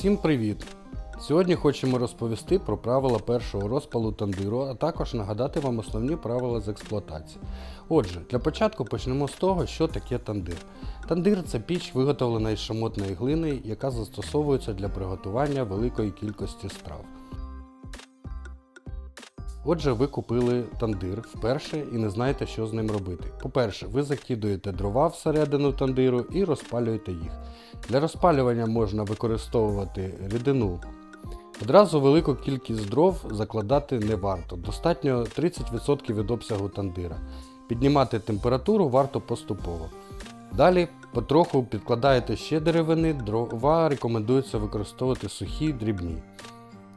Всім привіт! Сьогодні хочемо розповісти про правила першого розпалу тандиру, а також нагадати вам основні правила з експлуатації. Отже, для початку почнемо з того, що таке тандир. Тандир це піч, виготовлена із шамотної глини, яка застосовується для приготування великої кількості страв. Отже, ви купили тандир вперше і не знаєте, що з ним робити. По-перше, ви закидуєте дрова всередину тандиру і розпалюєте їх. Для розпалювання можна використовувати рідину. Одразу велику кількість дров закладати не варто, достатньо 30% від обсягу тандира. Піднімати температуру варто поступово. Далі потроху підкладаєте ще деревини, дрова рекомендується використовувати сухі дрібні.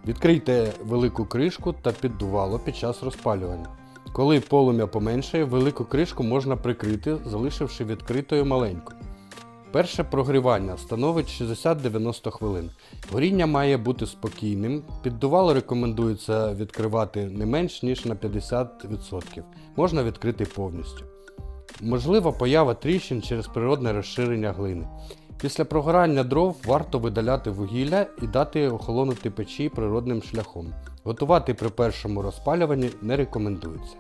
Відкрийте велику кришку та піддувало під час розпалювання. Коли полум'я поменшає, велику кришку можна прикрити, залишивши відкритою маленьку. Перше прогрівання становить 60-90 хвилин. Горіння має бути спокійним. Піддувало рекомендується відкривати не менш ніж на 50%. Можна відкрити повністю. Можлива поява тріщин через природне розширення глини. Після прогорання дров варто видаляти вугілля і дати охолонути печі природним шляхом. Готувати при першому розпалюванні не рекомендується.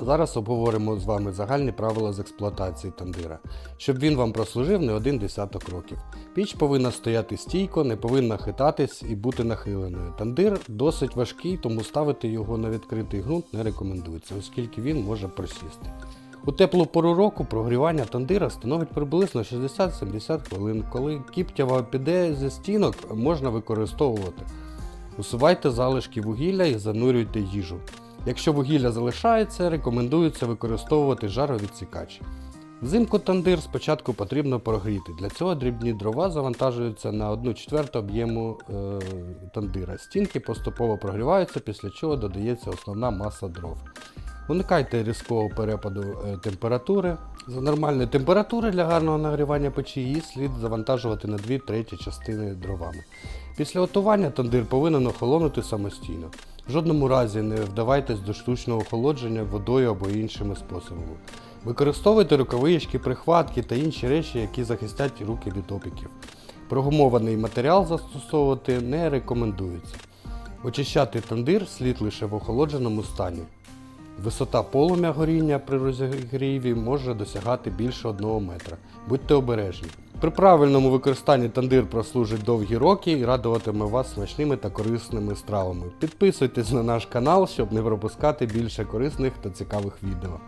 Зараз обговоримо з вами загальні правила з експлуатації тандира, щоб він вам прослужив не один десяток років. Піч повинна стояти стійко, не повинна хитатись і бути нахиленою. Тандир досить важкий, тому ставити його на відкритий ґрунт не рекомендується, оскільки він може просісти. У теплу пору року прогрівання тандира становить приблизно 60-70 хвилин. Коли кіптява піде зі стінок, можна використовувати. Усувайте залишки вугілля і занурюйте їжу. Якщо вугілля залишається, рекомендується використовувати жаровідсікач. Взимку тандир спочатку потрібно прогріти. Для цього дрібні дрова завантажуються на 1 четверту об'єму е, тандира. Стінки поступово прогріваються, після чого додається основна маса дров. Уникайте різкого перепаду е, температури. За нормальної температури для гарного нагрівання печі її слід завантажувати на 2 треті частини дровами. Після готування тандир повинен охолонути самостійно. В жодному разі не вдавайтесь до штучного охолодження водою або іншими способами. Використовуйте рукавички, прихватки та інші речі, які захистять руки від опіків. Прогумований матеріал застосовувати не рекомендується. Очищати тандир слід лише в охолодженому стані. Висота полум'я горіння при розігріві може досягати більше 1 метра. Будьте обережні. При правильному використанні тандир прослужить довгі роки і радуватиме вас смачними та корисними стравами. Підписуйтесь на наш канал, щоб не пропускати більше корисних та цікавих відео.